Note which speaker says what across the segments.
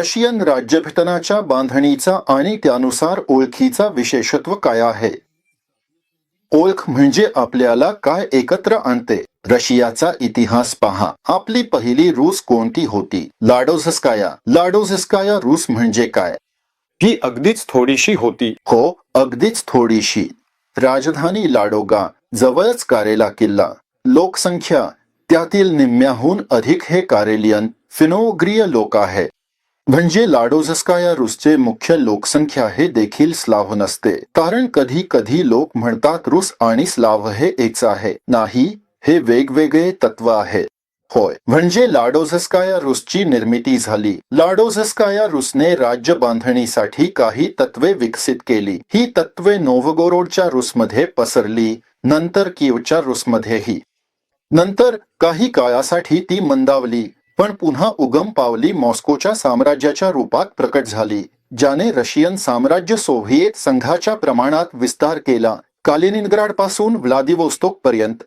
Speaker 1: Russian राज्यघटनाच्या बांधणीचा आणि त्यानुसार ओळखीचा विशेषत्व काय आहे? ओळख म्हणजे आपल्याला काय एकत्र आणते? रशियाचा इतिहास पहा. आपली पहिली रूस कोणती होती? लाडोझस्काया. लाडोझस्काया रूस म्हणजे काय?
Speaker 2: ही अगदीच थोडीशी होती.
Speaker 1: हो अगदीच थोडीशी. राजधानी लाडोगा जवळच कारेला किल्ला. लोकसंख्या त्यातील निम्म्याहून अधिक हे कारेलियन फिनोग्रिय लोक आहे. म्हणजे लाडोझस्काया रूसचे मुख्य लोकसंख्या हे देखील स्लाव्ह नसते. कारण कधी कधी लोक म्हणतात रूस आणि स्लाव्ह हे एकच आहे. नाही हे वेगवेगळे तत्व आहे होय. म्हणजे लाडोझस्काया रूसची निर्मिती झाली. लाडोझस्काया रूसने राज्य बांधणीसाठी काही तत्वे विकसित केली. ही तत्वे नोव्हगोरोडच्या रूसमध्ये पसरली नंतर किवच्या रूसमध्येही. नंतर काही काळासाठी ती मंदावली. पण पुन्हा उगम पावली मॉस्कोच्या साम्राज्याच्या रूपात प्रकट झाली ज्याने रशियन साम्राज्य सोव्हिएत संघाच्या प्रमाणात विस्तार केला कालिनिनग्राडपासून व्लादिवोस्तोक पर्यंत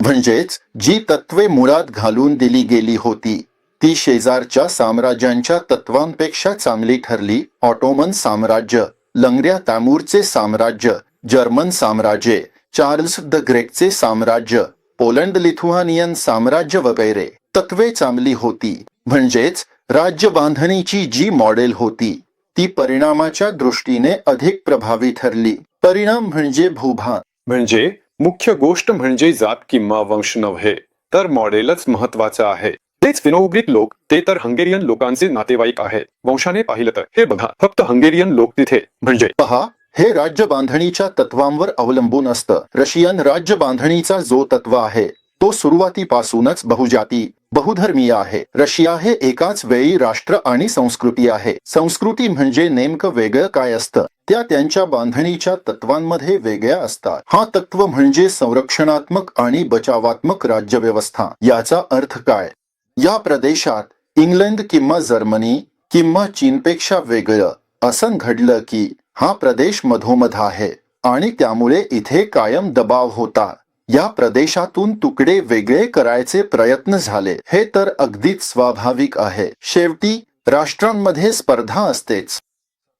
Speaker 1: म्हणजेच जी तत्वे मुळात घालून दिली गेली होती ती शेजारच्या साम्राज्यांच्या तत्वांपेक्षा चांगली ठरली ऑटोमन साम्राज्य लंगड्या तामूरचे साम्राज्य जर्मन साम्राज्य चार्ल्स द ग्रेटचे साम्राज्य पोलंड लिथुआनियन साम्राज्य वगैरे. तत्वे चांगली होती. म्हणजेच राज्य बांधणीची जी मॉडेल होती ती परिणामाच्या दृष्टीने अधिक प्रभावी ठरली. परिणाम म्हणजे भूभाग
Speaker 2: म्हणजे मुख्य गोष्ट म्हणजे जात किंवा वंश नव्हे तर मॉडेलच महत्वाचं आहे. तेच फिनोग्रिक लोक ते तर हंगेरियन लोकांचे नातेवाईक आहेत. वंशाने पाहिलं तर. हे बघा फक्त हंगेरियन लोक तिथे. म्हणजे
Speaker 1: पहा हे राज्य बांधणीच्या तत्वांवर अवलंबून असतं. रशियन राज्य बांधणीचा जो तत्व आहे तो सुरुवातीपासूनच बहुजाती बहुधर्मीय आहे. रशिया हे एकाच वेळी राष्ट्र आणि संस्कृती आहे. संस्कृती म्हणजे नेमकं वेगळं काय असतं? त्या त्यांच्या बांधणीच्या तत्वांमध्ये वेगळ्या असतात. हा तत्व म्हणजे संरक्षणात्मक आणि बचावात्मक राज्यव्यवस्था. याचा अर्थ काय? या प्रदेशात इंग्लंड किंवा जर्मनी किंवा चीनपेक्षा वेगळं असं घडलं की हा प्रदेश मधोमध आहे आणि त्यामुळे इथे कायम दबाव होता. या प्रदेशातून तुकडे वेगळे करायचे प्रयत्न झाले. हे तर अगदीच स्वाभाविक आहे. शेवटी राष्ट्रांमध्ये स्पर्धा असतेच.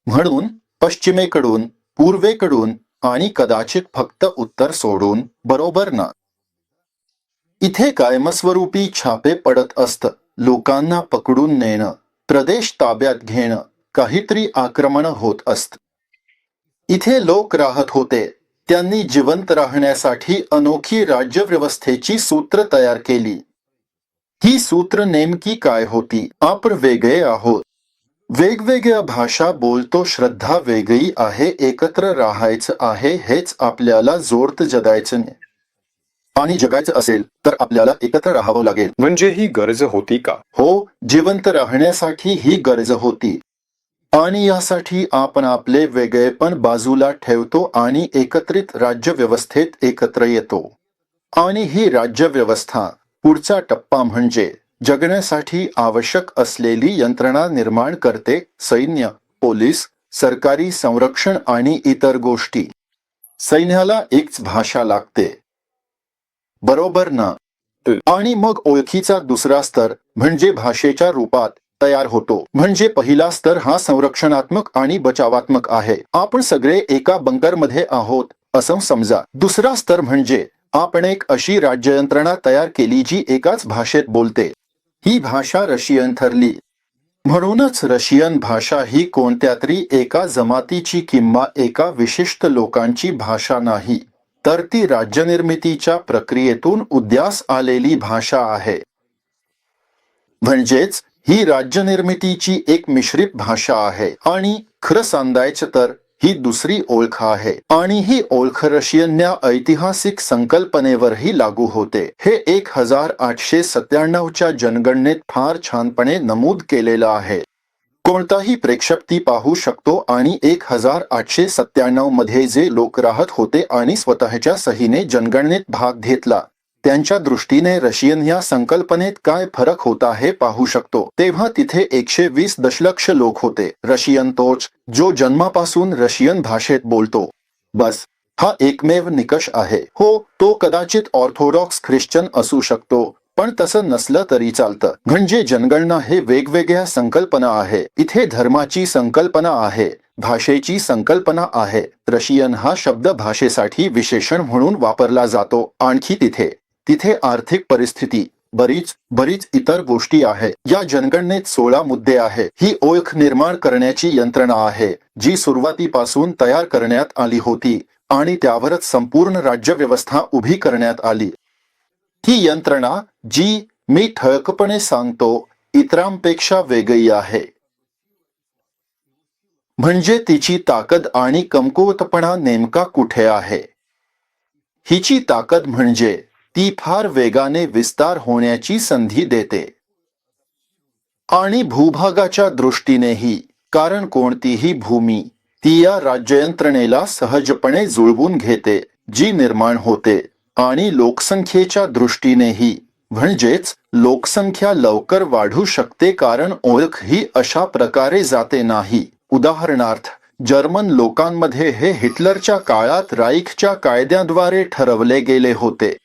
Speaker 1: म्हणून पश्चिमेकडून पूर्वेकडून आणि कदाचित फक्त उत्तर सोडून बरोबर ना. इथे कायमस्वरूपी छापे पडत असत. लोकांना पकडून नेणं प्रदेश ताब्यात घेणं काहीतरी आक्रमण होत असत. इथे लोक राहत होते. त्यांनी जिवंत राहण्यासाठी अनोखी राज्यव्यवस्थेची सूत्र तयार केली. ही सूत्र नेमकी काय होती? आपण वेगळे आहोत. वेगवेगळ्या भाषा बोलतो श्रद्धा वेगळी आहे एकत्र राहायचं आहे हेच आपल्याला जोरत जगायचं नाही. आणि जगायचं असेल तर आपल्याला एकत्र राहावं लागेल.
Speaker 2: म्हणजे ही गरज होती का?
Speaker 1: हो जिवंत राहण्यासाठी ही गरज होती. आणि यासाठी आपण आपले वेगळेपण बाजूला ठेवतो आणि एकत्रित राज्यव्यवस्थेत एकत्र येतो. आणि ही राज्यव्यवस्था पुढचा टप्पा म्हणजे जगण्यासाठी आवश्यक असलेली यंत्रणा निर्माण करते सैन्य पोलीस सरकारी संरक्षण आणि इतर गोष्टी. सैन्याला एकच भाषा लागते. बरोबर ना? आणि मग ओळखीचा दुसरा स्तर म्हणजे भाषेच्या रूपात. तयार होतो. म्हणजे पहिला स्तर हा संरक्षणात्मक आणि बचावात्मक आहे. आपण सगळे एका बंकरमध्ये आहोत असं समजा. दुसरा स्तर म्हणजे आपण एक अशी राज्ययंत्रणा तयार केली जी एकाच भाषेत बोलते. ही भाषा रशियन ठरली. म्हणूनच रशियन भाषा ही कोणत्या तरी एका जमातीची किंवा एका विशिष्ट लोकांची भाषा नाही तर ती राज्यनिर्मितीच्या प्रक्रियेतून उद्यास आलेली भाषा आहे. म्हणजेच ही राज्यनिर्मितीची एक मिश्रित भाषा आहे आणि खरं सांगायचं तर ही दुसरी ओळख आहे. आणि ही ओळख रशियनच्या ऐतिहासिक संकल्पनेवरही लागू होते. हे एक हजार आठशे सत्त्याण्णवच्या जनगणनेत फार छानपणे नमूद केलेलं आहे. कोणताही प्रेक्षक ती पाहू शकतो आणि एक हजार आठशे सत्त्याण्णवमध्ये जे लोक राहत होते आणि स्वतःच्या सहीने जनगणनेत भाग घेतला त्यांच्या दृष्टीने रशियन या संकल्पनेत काय फरक होता हे पाहू शकतो. तेव्हा तिथे एकशे वीस दशलक्ष लोक होते. रशियन तोच जो जन्मापासून रशियन भाषेत बोलतो. बस हा एकमेव निकष आहे. हो तो कदाचित ऑर्थोडॉक्स ख्रिश्चन असू शकतो पण तसं नसलं तरी चालतं. म्हणजे जनगणना हे वेगवेगळ्या संकल्पना आहे. इथे धर्माची संकल्पना आहे भाषेची संकल्पना आहे. रशियन हा शब्द भाषेसाठी विशेषण म्हणून वापरला जातो आणखी तिथे. तिथे आर्थिक परिस्थिती बरीच बरीच इतर गोष्टी आहे. या जनगणनेत सोळा मुद्दे आहे. ही ओळख निर्माण करण्याची यंत्रणा आहे जी सुरुवातीपासून तयार करण्यात आली होती आणि त्यावरच संपूर्ण राज्यव्यवस्था उभी करण्यात आली. ही यंत्रणा जी मी ठळकपणे सांगतो इतरांपेक्षा वेगळी आहे. म्हणजे तिची ताकद आणि कमकुवतपणा नेमका कुठे आहे? हिची ताकद म्हणजे ती फार वेगाने विस्तार होण्याची संधी देते. आणि भूभागाच्या दृष्टीनेही कारण कोणतीही भूमी ती या राज्ययंत्रणेला सहजपणे जुळवून घेते जी निर्माण होते. आणि लोकसंख्येच्या दृष्टीनेही म्हणजेच लोकसंख्या लवकर वाढू शकते कारण ओळख ही अशा प्रकारे जाते नाही. उदाहरणार्थ जर्मन लोकांमध्ये हे हिटलरच्या काळात राईखच्या कायद्याद्वारे ठरवले गेले होते.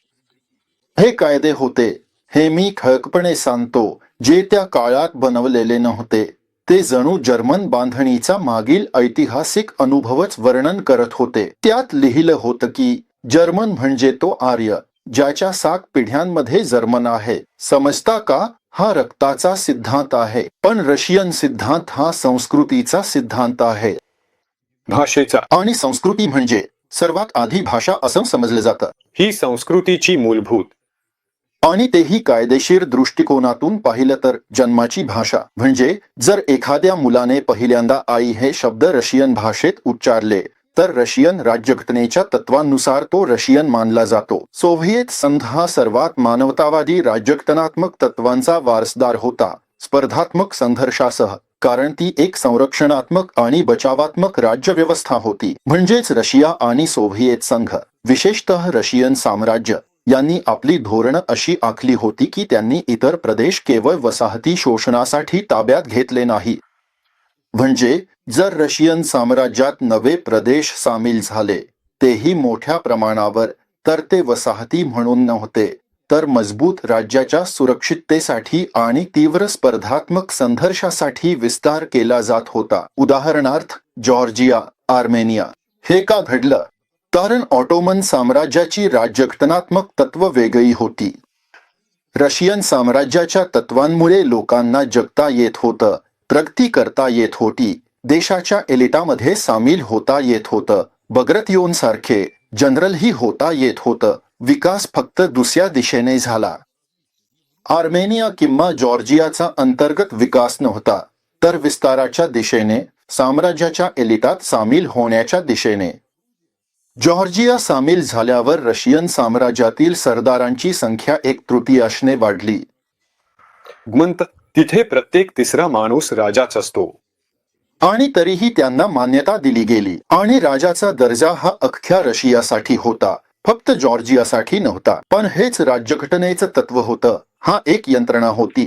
Speaker 1: हे कायदे होते. हे मी ठळकपणे सांगतो. जे त्या काळात बनवलेले नव्हते. ते जणू जर्मन बांधणीचा मागील ऐतिहासिक अनुभवच वर्णन करत होते. त्यात लिहिलं होतं की जर्मन म्हणजे तो आर्य ज्याच्या सात पिढ्यांमध्ये जर्मन आहे. समजता का? हा रक्ताचा सिद्धांत आहे. पण रशियन सिद्धांत हा संस्कृतीचा सिद्धांत आहे.
Speaker 2: भाषेचा.
Speaker 1: आणि संस्कृती म्हणजे सर्वात आधी भाषा असं समजलं जातं.
Speaker 2: ही संस्कृतीची मूलभूत
Speaker 1: आणि तेही कायदेशीर दृष्टिकोनातून पाहिलं तर जन्माची भाषा. म्हणजे जर एखाद्या मुलाने पहिल्यांदा आई हे शब्द रशियन भाषेत उच्चारले तर रशियन राज्यघटनेच्या तत्वांनुसार तो रशियन मानला जातो. सोव्हिएत संघ हा सर्वात मानवतावादी राज्यघटनात्मक तत्वांचा वारसदार होता. स्पर्धात्मक संघर्षासह कारण ती एक संरक्षणात्मक आणि बचावात्मक राज्यव्यवस्था होती. म्हणजेच रशिया आणि सोव्हिएत संघ विशेषतः रशियन साम्राज्य. यांनी आपली धोरणं अशी आखली होती की त्यांनी इतर प्रदेश केवळ वसाहती शोषणासाठी ताब्यात घेतले नाही. म्हणजे जर रशियन साम्राज्यात नवे प्रदेश सामील झाले तेही मोठ्या प्रमाणावर तर ते वसाहती म्हणून नव्हते तर मजबूत राज्याच्या सुरक्षिततेसाठी आणि तीव्र स्पर्धात्मक संघर्षासाठी विस्तार केला जात होता. उदाहरणार्थ जॉर्जिया आर्मेनिया. हे का घडलं? कारण ऑटोमन साम्राज्याची राज्यघटनात्मक तत्व वेगळी होती. रशियन साम्राज्याच्या तत्वांमुळे लोकांना जगता येत होतं, प्रगती करता येत होती, देशाच्या एलिटामध्ये सामील होता येत होतं बग्रतियोन सारखे जनरलही होता येत होतं, विकास फक्त दुसऱ्या दिशेने झाला. आर्मेनिया किंवा जॉर्जियाचा अंतर्गत विकास नव्हता, तर विस्ताराच्या दिशेने, साम्राज्याच्या एलिटात सामील होण्याच्या दिशेने. जॉर्जिया सामील झाल्यावर रशियन साम्राज्यातील सरदारांची संख्या एक तृतीयाशने वाढली.
Speaker 2: गुंत तिथे प्रत्येक तिसरा माणूस राजाच असतो.
Speaker 1: आणि तरीही त्यांना मान्यता दिली गेली. आणि राजाचा दर्जा हा अख्ख्या रशियासाठी होता. फक्त जॉर्जियासाठी नव्हता. पण हेच राज्यघटनेचं तत्व होतं. हा एक यंत्रणा होती.